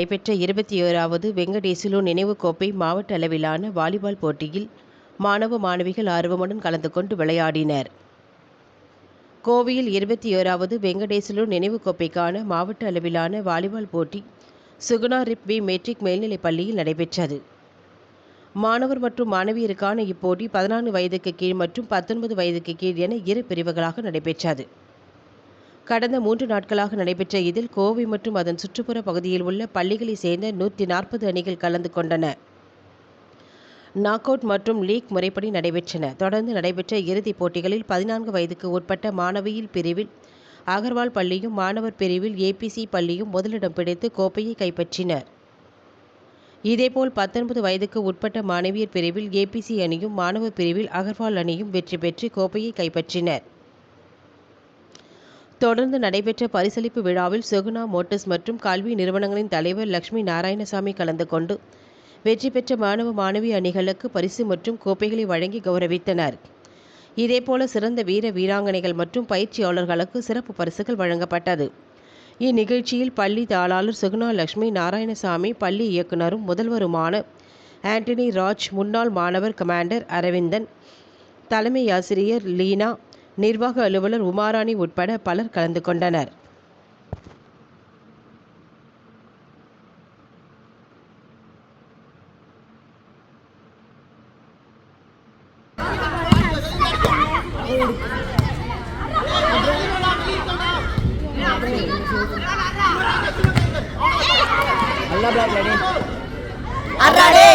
நடைபெற்ற இருபத்தி ஏழாவது வெங்கடேசிலு நினைவு கோப்பை மாவட்ட அளவிலான வாலிபால் போட்டியில் மாணவ மாணவிகள் ஆர்வமுடன் கலந்து கொண்டு விளையாடினர். கோவையில் இருபத்தி ஏழாவது வெங்கடேசலு நினைவு கோப்பைக்கான மாவட்ட அளவிலான வாலிபால் போட்டி சுகுணா ரிப்வி மெட்ரிக் மேல்நிலைப் பள்ளியில் நடைபெற்றது. மாணவர் மற்றும் மாணவியருக்கான இப்போட்டி பதினான்கு வயதுக்கு கீழ் மற்றும் பத்தொன்பது வயதுக்கு கீழ் என இரு பிரிவுகளாக நடைபெற்றது. கடந்த மூன்று நாட்களாக நடைபெற்ற இதில் கோவை மற்றும் அதன் சுற்றுப்புற பகுதியில் உள்ள பள்ளிகளைச் சேர்ந்த நூற்றி நாற்பது அணிகள் கலந்து கொண்டன. நாக் அவுட் மற்றும் லீக் முறைப்படி நடைபெற்றன. தொடர்ந்து நடைபெற்ற இறுதிப் போட்டிகளில் பதினான்கு வயதுக்கு உட்பட்ட மாணவியில் பிரிவில் அகர்வால் பள்ளியும் மாணவர் பிரிவில் ஏபிசி பள்ளியும் முதலிடம் பிடித்து கோப்பையை கைப்பற்றினர். இதேபோல் பத்தொன்பது வயதுக்கு உட்பட்ட மாணவியர் பிரிவில் ஏபிசி அணியும் மாணவர் பிரிவில் அகர்வால் அணியும் வெற்றி பெற்று கோப்பையை கைப்பற்றினர். தொடர்ந்து நடைபெற்ற பரிசளிப்பு விழாவில் சுகுணா மோட்டர்ஸ் மற்றும் கல்வி நிறுவனங்களின் தலைவர் லட்சுமி நாராயணசாமி கலந்து கொண்டு வெற்றி பெற்ற மாணவ மாணவி அணிகளுக்கு பரிசு மற்றும் கோப்பைகளை வழங்கி கௌரவித்தனர். இதேபோல சிறந்த வீர வீராங்கனைகள் மற்றும் பயிற்சியாளர்களுக்கு சிறப்பு பரிசுகள் வழங்கப்பட்டது. இந்நிகழ்ச்சியில் பள்ளி தாளாளர் சுகுணா லட்சுமி நாராயணசாமி பள்ளி இயக்குனரும் முதல்வருமான ஆண்டனி ராஜ் முன்னாள் மாணவர் கமாண்டர் அரவிந்தன் தலைமை ஆசிரியர் லீனா நிர்வாக அலுவலர் உமாராணி உட்பட பலர் கலந்து கொண்டனர். நல்லா பிளாக் ரெடி அடாடே